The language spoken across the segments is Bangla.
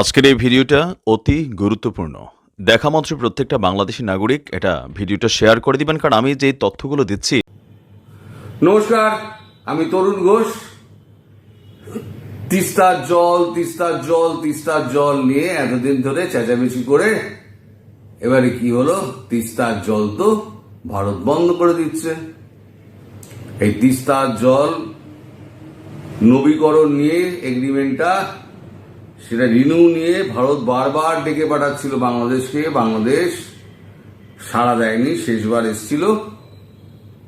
আজকের এই ভিডিওটা অতি গুরুত্বপূর্ণ। দেখা মাত্র প্রত্যেকটা বাংলাদেশি নাগরিক এটা ভিডিওটা শেয়ার করে দিবেন, কারণ আমি যে তথ্যগুলো দিচ্ছি। নমস্কার, আমি তরুণ ঘোষ। তিস্তার জল তিস্তার জল তিস্তার জল নিয়ে এতদিন ধরে চেঁচামেচি করে এবারে কি হলো? তিস্তার জল তো ভারত বন্ধ করে দিচ্ছে। এই তিস্তার জল নবীকরণ নিয়ে এগ্রিমেন্টটা সেটা রিনিউ নিয়ে ভারত বারবার ডেকে পাঠাচ্ছিল বাংলাদেশকে। বাংলাদেশ সাড়া দেয়নি, শেষবার এসছিল।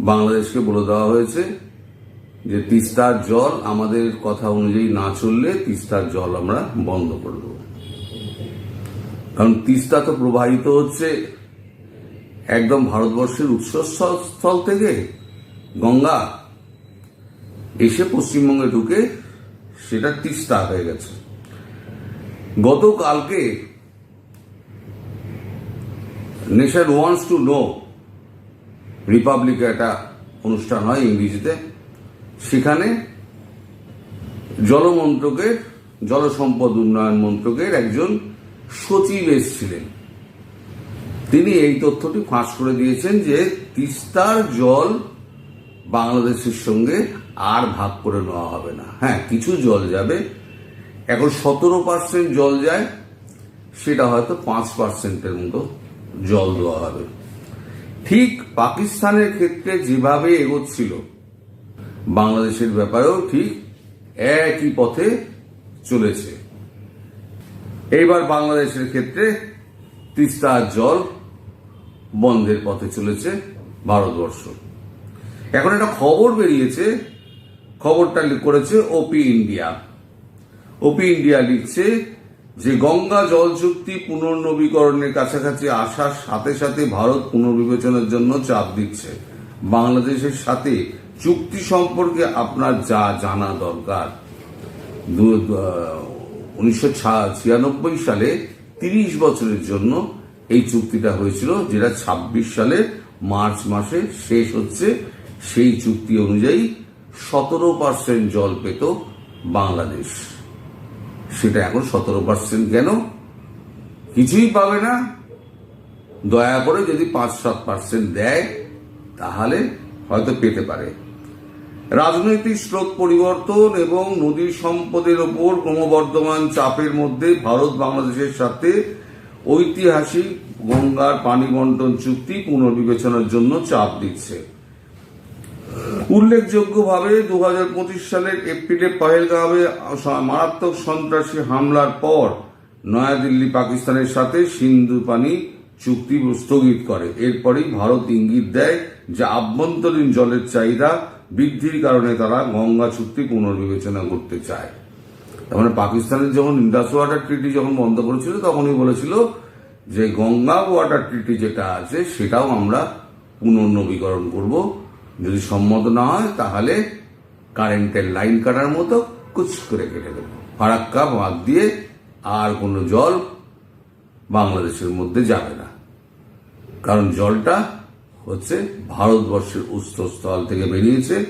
বাংলাদেশকে বলে দেওয়া হয়েছে যে তিস্তার জল আমাদের কথা অনুযায়ী না চললে তিস্তার জল আমরা বন্ধ করে দেবো। কারণ তিস্তা তো প্রবাহিত হচ্ছে একদম ভারতবর্ষের উৎসস্থল থেকে। গঙ্গা এসে পশ্চিমবঙ্গে ঢুকে সেটা তিস্তা হয়ে গেছে। গতকালকে নেশন ওয়ান্টস টু নো রিপাবলিকে একটা অনুষ্ঠান হয় ইংরেজিতে। সেখানে জলমন্ত্রকের, জলসম্পদ উন্নয়ন মন্ত্রকের একজন সচিব এসছিলেন। তিনি এই তথ্যটি ফাঁস করে দিয়েছেন যে তিস্তার জল বাংলাদেশের সঙ্গে আর ভাগ করে নেওয়া হবে না। হ্যাঁ কিছু জল যাবে এখন সতেরো পার্সেন্ট জল যায়, সেটা হয়তো পাঁচ পার্সেন্টের মতো জল দেওয়া হবে। ঠিক পাকিস্তানের ক্ষেত্রে যেভাবে এগোচ্ছিল, বাংলাদেশের ব্যাপারেও ঠিক একই পথে চলেছে। এইবার বাংলাদেশের ক্ষেত্রে তিস্তার জল বন্ধের পথে চলেছে ভারতবর্ষ। এখন একটা খবর বেরিয়েছে, খবরটা করেছে ওপি ইন্ডিয়া ওপি ইন্ডিয়া লিখছে যে গঙ্গা জল চুক্তি পুনর্নবীকরণের কাছাকাছি আসার সাথে সাথে ভারত পুনর্বিবেচনার জন্য চাপ দিচ্ছে। বাংলাদেশের সাথে চুক্তি সম্পর্কে আপনার যা জানা দরকার। উনিশশো ছিয়ানব্বই সালে তিরিশ বছরের জন্য এই চুক্তিটা হয়েছিল, যেটা ২৬ সালে মার্চ মাসে শেষ হচ্ছে। সেই চুক্তি অনুযায়ী সতেরো পার্সেন্ট জল পেত বাংলাদেশ। সেটা এখন সতেরো পার্সেন্ট কেন? কিছুই পাবে না। দয়া করে যদি পাঁচ সাত পার্সেন্ট দেয়, তাহলে হয়তো পেতে পারে। রাজনৈতিক স্রোত পরিবর্তন এবং নদী সম্পদের ওপর ক্রমবর্ধমান চাপের মধ্যে ভারত বাংলাদেশের সাথে ঐতিহাসিক গঙ্গার পানি বন্টন চুক্তি পুনর্বিবেচনার জন্য চাপ দিচ্ছে। উল্লেখযোগ্যভাবে দু হাজার পঁচিশ সালের এপ্রিলে পহেলগাঁওয়ে মারাত্মক সন্ত্রাসী হামলার পর নয়াদিল্লি, পাকিস্তানের সাথে সিন্ধু পানি চুক্তি স্থগিত করে। এরপরই ভারত ইঙ্গিত দেয় যে আভ্যন্তরীণ জলের চাহিদা বৃদ্ধির কারণে তারা গঙ্গা চুক্তি পুনর্বিবেচনা করতে চায়। তার মানে পাকিস্তানের যখন ইন্ডাস ওয়াটার ট্রিটি যখন বন্ধ করেছিল, তখনই বলেছিল যে গঙ্গা ওয়াটার ট্রিটি যেটা আছে, সেটাও আমরা পুনর্নবীকরণ করব। যদি সম্মত না হয়, তাহলে কারেন্টের লাইন কাটার মতো কুচ করে কেটে দেবো। ফারাক্কা বাদ দিয়ে আর কোনো জল বাংলাদেশের মধ্যে যাবে না। কারণ জলটা হচ্ছে ভারতবর্ষের উৎসস্থল থেকে বেরিয়েছে।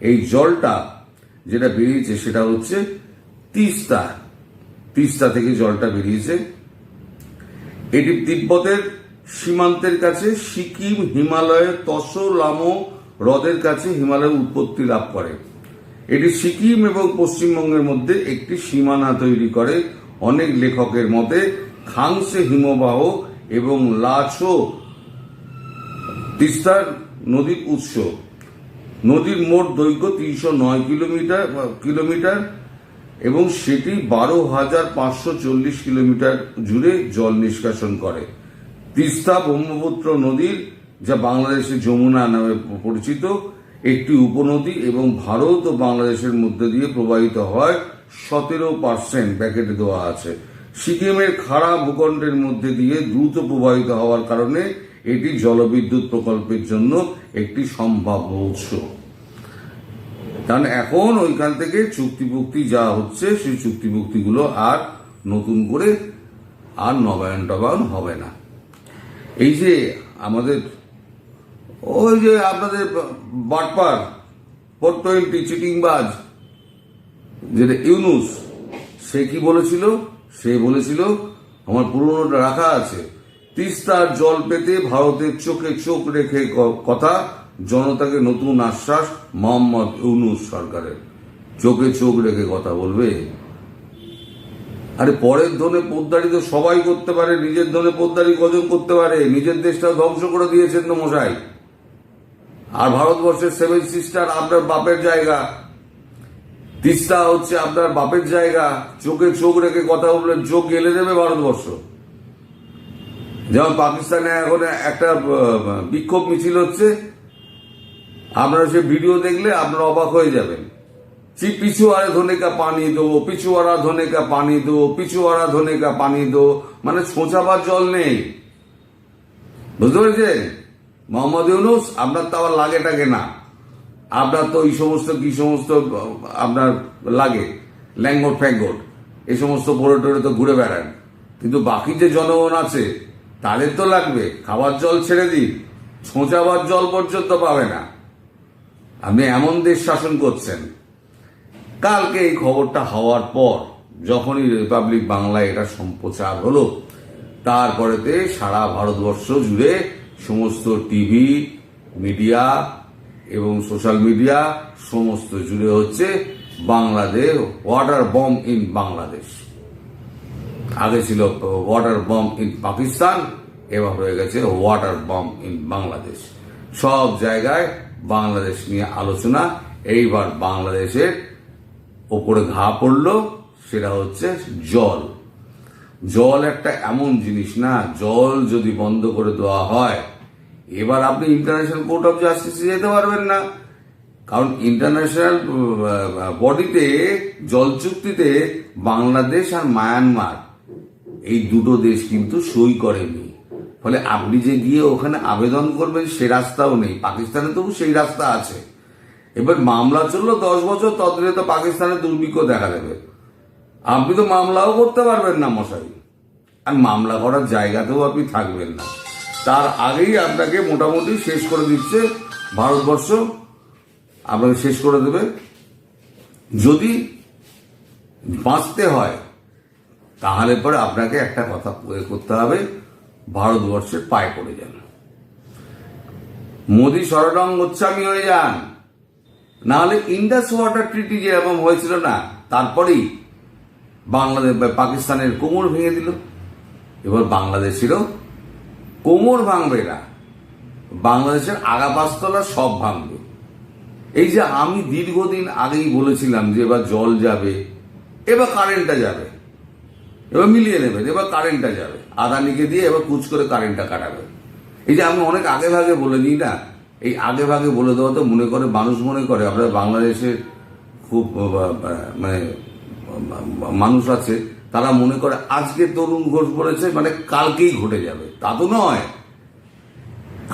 এই জলটা যেটা বেরিয়েছে সেটা হচ্ছে তিস্তা। তিস্তা থেকে জলটা বেরিয়েছে। এটি তিব্বতের সীমান্তের কাছে সিকিম, হিমালয়ের তসো, লামো হ্রদের কাছে হিমালয়ের উৎপত্তি লাভ করে। এটি সিকিম এবং পশ্চিমবঙ্গের মধ্যে একটি সীমানা তৈরি করে। অনেক লেখকের মতে, খাংসে হিমবাহ এবং লাছো তিস্তার নদীর উৎস। নদীর মোট দৈর্ঘ্য তিনশো নয় কিলোমিটার কিলোমিটার এবং সেটি বারো হাজার পাঁচশো চল্লিশ কিলোমিটার জুড়ে জল নিষ্কাশন করে। তিস্তা ব্রহ্মপুত্র নদীর যা বাংলাদেশের যমুনা নামে পরিচিত, একটি উপনদী এবং ভারত ও বাংলাদেশের মধ্যে দিয়ে প্রবাহিত হয় সতেরো পার্সেন্ট প্যাকেটে দেওয়া আছে। সিকিমের খাড়া ভূখণ্ডের মধ্যে দিয়ে দ্রুত প্রবাহিত হওয়ার কারণে এটি জলবিদ্যুৎ প্রকল্পের জন্য একটি সম্ভাব্য উৎস। কারণ এখন ওইখান থেকে চুক্তিভুক্তি যা হচ্ছে, সেই চুক্তিভুক্তিগুলো আর নতুন করে আর নবায়ন টবায়ন হবে না। এই যে আমাদের ওই যে আপনাদের বাটপার ফোর টোয়েন্টি চিটিংবাজ, যেটা ইউনুস, সে কি বলেছিল? সে বলেছিল, আমার পুরনোটা রাখা আছে। তিস্তার জল পেতে ভারতের চোখে চোখ রেখে কথা, জনতাকে নতুন আশ্বাস, মোহাম্মদ ইউনুস সরকারের। চোখে চোখ রেখে কথা বলবে? আরে পরের ধনে পোদ্দারি তো সবাই করতে পারে, নিজের ধনে পোদ্দারি গজন করতে পারে? নিজের দেশটা ধ্বংস করে দিয়েছেন তো মশাই। আর ভারতবর্ষের সেভেন সিস্টার আপনার বাপের জায়গা। তিস্তা হচ্ছে আপনার বাপের জায়গা। চোখে চোখ রেখে কথা বললেন চোখ গেলে দেবে ভারতবর্ষ। যেমন পাকিস্তানে এখন একটা বিক্ষোভ মিছিল হচ্ছে। আপনারা সে ভিডিও দেখলে আপনারা অবাক হয়ে যাবেন। ची পিছুয়ারা ধনে কা পানি দো পিছুয়ারা ধনে কা পানি দো পিছুয়ারা ধনে কা পানি দো। মানে ছোঁচাবার জল নেই। বুঝতে পেরেছেন? মোহাম্মদ ইউনুস, আপনার তো আবার লাগে টাগে না। আপনার তো এই সমস্ত কি সমস্ত, আপনার লাগে ল্যাঙ্গট ফ্যাঙ্গট এই সমস্ত পড়ে টরে তো ঘুরে বেড়ান কিন্তু বাকি যে জনগণ আছে, তাদের তো লাগবে। খাবার জল ছেড়ে দিন, ছোঁচাবার জল পর্যন্ত পাবে না। আপনি এমন দেশ শাসন করছেন। কালকে এই খবরটা হওয়ার পর, যখনই রিপাবলিক বাংলায় এটা সম্প্রচার হলো, তারপরেতে সারা ভারতবর্ষ জুড়ে সমস্ত টিভি, মিডিয়া এবং সোশ্যাল মিডিয়া সমস্ত জুড়ে হচ্ছে Bangladesh water bomb in Bangladesh. আগে ছিল ওয়াটার বম ইন পাকিস্তান, এবার হয়ে গেছে ওয়াটার বম ইন বাংলাদেশ। সব জায়গায় বাংলাদেশ নিয়ে আলোচনা, এইবার বাংলাদেশের ওপরে ঘা পড়ল, সেটা হচ্ছে জল। জল একটা এমন জিনিস না, জল যদি বন্ধ করে দেওয়া হয়, এবার আপনি ইন্টারন্যাশনাল কোর্ট অফ জাস্টিসে যেতে পারবেন না। কারণ ইন্টারন্যাশনাল বডিতে জল চুক্তিতে বাংলাদেশ আর মায়ানমার এই দুটো দেশ কিন্তু সই করেনি। ফলে আপনি যে গিয়ে ওখানে আবেদন করবেন, সে রাস্তাও নেই। পাকিস্তানে তবু সেই রাস্তা আছে। এবার মামলা চলল দশ বছর ততদিনে তো পাকিস্তানের দুর্ভিক্ষ দেখা দেবে। আপনি তো মামলাও করতে পারবেন না, মশাই। আর মামলা করার জায়গাতেও আপনি থাকবেন না। তার আগেই আপনাকে মোটামুটি শেষ করে দিচ্ছে ভারতবর্ষ। আপনাকে শেষ করে দেবে। যদি বাঁচতে হয়, তাহলে পরে আপনাকে একটা কথা করতে হবে, ভারতবর্ষের পায়ে পড়ে যান। মোদী শরণং গোস্বামী হয়ে যান। নাহলে ইন্ডাস ওয়াটার ট্রিটি যেরকম হয়েছিল না, তারপরেই বাংলাদেশ পাকিস্তানের কোমর ভেঙে দিল। এবার বাংলাদেশেরও কোমর ভাঙবে না। বাংলাদেশের আগা পাঁচতলা সব ভাঙবে। এই যে আমি দীর্ঘদিন আগেই বলেছিলাম যে এবার জল যাবে, এবার কারেন্টটা যাবে, এবার মিলিয়ে নেবেন, এবার কারেন্টটা যাবে। আদানিকে দিয়ে এবার কুচ করে কারেন্টটা কাটাবে। এই যে আমি অনেক আগে ভাগে বলে দিই না, এই আগে ভাগে বলে দেওয়া তো মনে করে, মানুষ মনে করে, আমরা বাংলাদেশের খুব মানে মানুষ আছে, তারা মনে করে আজকে তরুণ ঘোষ বলেছে মানে কালকেই ঘটে যাবে। তা তো নয়।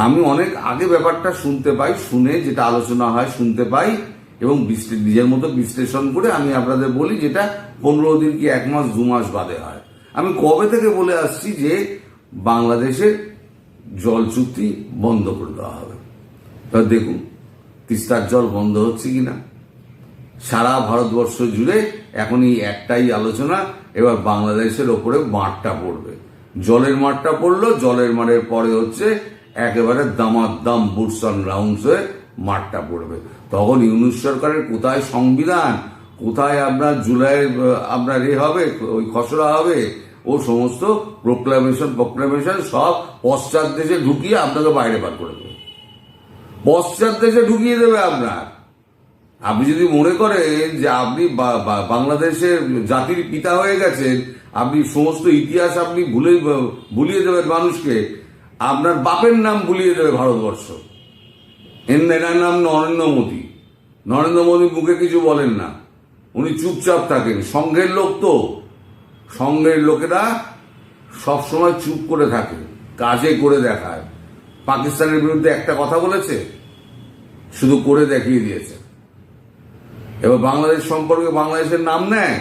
আমি অনেক আগে ব্যাপারটা শুনতে পাই, শুনে যেটা আলোচনা হয় শুনতে পাই, এবং নিজের মতো বিশ্লেষণ করে আমি আপনাদের বলি যেটা পনেরো দিন কি এক মাস, দু মাস বাদে হয়। আমি কবে থেকে বলে আসছি যে বাংলাদেশের জল চুক্তি বন্ধ করে দেওয়া হবে। তা দেখুন, তিস্তার জল বন্ধ হচ্ছে কিনা। সারা ভারতবর্ষ জুড়ে এখন এই একটাই আলোচনা এবার বাংলাদেশের ওপরে মাঠটা পড়বে। জলের মাঠটা পড়ল জলের মাঠের পরে হচ্ছে একেবারে দামাদ্দাম বুটস অন রাউন্ডস হয়ে মাঠটা পড়বে। তখন ইউনুস সরকারের কোথায় সংবিধান? কোথায় আপনার আহ, আপনার এ হবে ওই খসড়া হবে? ও সমস্ত প্রোক্লামেশন প্রোক্লামেশন সব পশ্চাৎ দেশে ঢুকিয়ে আপনাকে বাইরে বার করে দেবে। পশ্চাৎ দেশে ঢুকিয়ে দেবে আপনার। আপনি যদি মনে করেন যে আপনি বাংলাদেশের জাতির পিতা হয়ে গেছেন, আপনি সমস্ত ইতিহাস আপনি ভুলে, ভুলিয়ে দেবেন মানুষকে, আপনার বাপের নাম ভুলিয়ে দেবে ভারতবর্ষ। এন- এনার নাম নরেন্দ্র মোদী। নরেন্দ্র মোদী মুখে কিছু বলেন না। উনি চুপচাপ থাকেন। সংঘের লোক তো। সংঘের লোকেরা সবসময় চুপ করে থাকে, কাজে করে দেখায়। পাকিস্তানের বিরুদ্ধে একটা কথা বলেছে? শুধু করে দেখিয়ে দিয়েছে। এবার বাংলাদেশ সম্পর্কে বাংলাদেশের নাম নেয়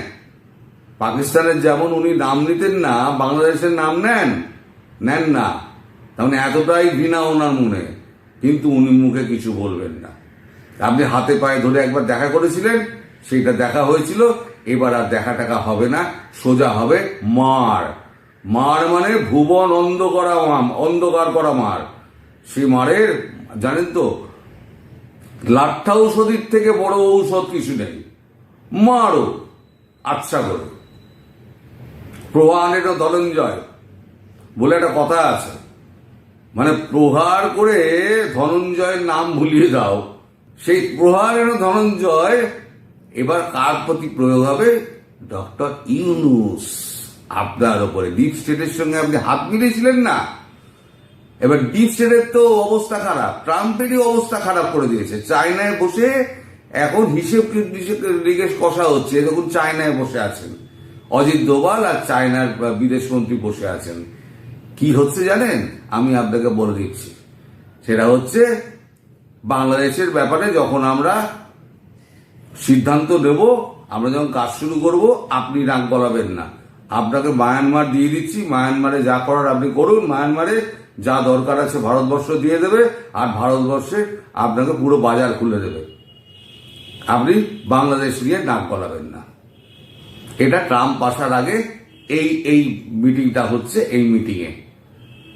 পাকিস্তানের যেমন উনি নাম নিতেন না, বাংলাদেশের নাম নেন? নেন না। তেমন এতটাই ঘৃণা ওনার মনে। কিন্তু উনি মুখে কিছু বলবেন না। আপনি হাতে পায়ে ধরে একবার দেখা করেছিলেন? সেইটা দেখা হয়েছিল। এবার আর দেখা টাকা হবে না। সোজা হবে মার। মার মানে ভুবন অন্ধ করা অন্ধকার করা মার। সে মারের, জানেন তো লাঠা ঔষধির থেকে বড় ঔষধ কিছু নেই। মারো আচ্ছা করে। প্রহানের ধনঞ্জয়। বলে একটা কথা আছে। মানে প্রহার করে ধনঞ্জয়ের নাম ভুলিয়ে দাও। সেই প্রহার প্রহারের ধনঞ্জয় এবার কার প্রতি প্রয়োগ হবে? ডক্টর ইউনুস। আপনার ওপরে। ডিপ স্টেটের সঙ্গে আপনি হাত মিলিয়েছিলেন না? এবার ডিপ স্টেটের তো অবস্থা খারাপ। ট্রাম্পেরই অবস্থা খারাপ করে দিয়েছে। চায়নায় বসে এখন হিসেব জিজ্ঞেস কষা হচ্ছে। তখন চায়নায় বসে আছেন। অজিত দোভাল আর চায়নার বিদেশ মন্ত্রী বসে আছেন। কি হচ্ছে জানেন? আমি আপনাকে বলে দিচ্ছি। সেটা হচ্ছে বাংলাদেশের ব্যাপারে যখন আমরা সিদ্ধান্ত নেব, আমরা যখন কাজ শুরু করব, আপনি নাক গলাবেন না। আপনাকে মায়ানমার দিয়ে দিচ্ছি। মায়ানমারে যা করার আপনি করুন। মায়ানমারে যা দরকার আছে ভারতবর্ষ দিয়ে দেবে, আর ভারতবর্ষে আপনাকে পুরো বাজার খুলে দেবে। আপনি বাংলাদেশ নিয়ে নাক গলাবেন না। এটা ট্রাম্প আসার আগে এই এই মিটিংটা হচ্ছে, এই মিটিংয়ে।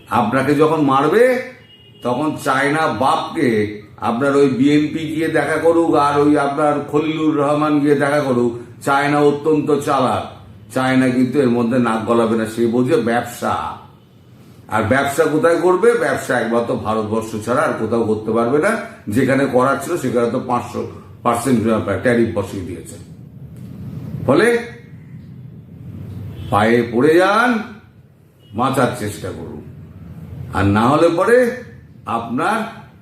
আপনাকে যখন মারবে, তখন চায়না বাপকে আপনার ওই বিএনপি গিয়ে দেখা করুক, আর ওই আপনার খলিলুর রহমান গিয়ে দেখা করুক, চায়না অত্যন্ত চালাক। চায়না কিন্তু এর মধ্যে নাক গলাবে না, সে বোঝে ব্যবসা। আর ব্যবসা কোথায় করবে? ব্যবসা একমাত্র ভারতবর্ষ ছাড়া আর কোথাও করতে পারবে না। যেখানে করার ছিল, সেখানে তো পাঁচশো পার্সেন্ট ট্যারিফ বসিয়ে দিয়েছে। ফলে পায়ে পড়ে যান, বাঁচার চেষ্টা করুন। আর না হলে পরে আপনার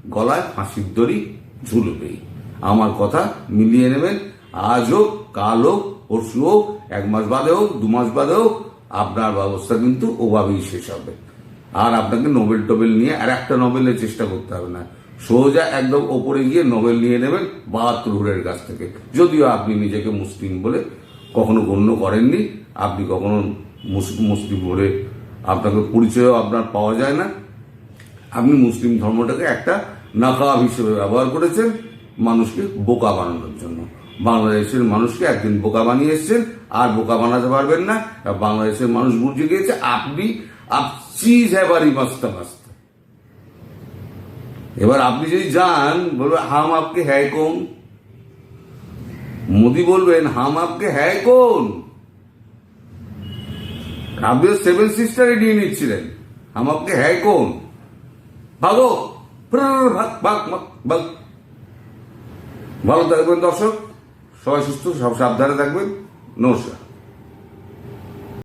গলায় ফাঁসির দড়ি ঝুলবেই আমার কথা মিলিয়ে নেবেন। আজ হোক, কাল হোক, পরশু হোক, এক মাস বাদে হোক, দু মাস বাদে হোক, আপনার ব্যবস্থা কিন্তু ওভাবেই শেষ হবে। আর আপনাকে নোবেল টোবেল নিয়ে আর একটা নোবেলের চেষ্টা করতে হবে না। সোজা একদম ওপরে গিয়ে নোবেল নিয়ে নেবেন বাহাত্তর হুরের কাছ থেকে। যদিও আপনি নিজেকে মুসলিম বলে কখনো গণ্য করেননি, আপনি কখনো মুস- মুসলিম বলে আপনাকে পরিচয়ও আপনার পাওয়া যায় না। আপনি মুসলিম ধর্মটাকে একটা নাকাব হিসেবে ব্যবহার করেছেন মানুষকে বোকা বানানোর জন্য। বাংলাদেশের মানুষকে একদিন বোকা বানিয়ে এসছেন, আর বোকা বানাতে পারবেন না। বাংলাদেশের মানুষ বুঝে গিয়েছে, আপনি, আপ চিজ হ্যাভারি মস্ত মস্ত এবার আপনি যদি যান বলবে হাম আপকে হ্যায় কোন মোদি বলবেন হাম আপকে হ্যায় কোন আপনি সেভেন সিস্টারে নিয়ে নিচ্ছিলেন হাম আপকে হ্যায় কোন ভাগো ভাগ ভাগ, ভাগ ভালো থাকবেন দর্শক সবাই সুস্থ সব সাবধানে থাকবেন নমস্কার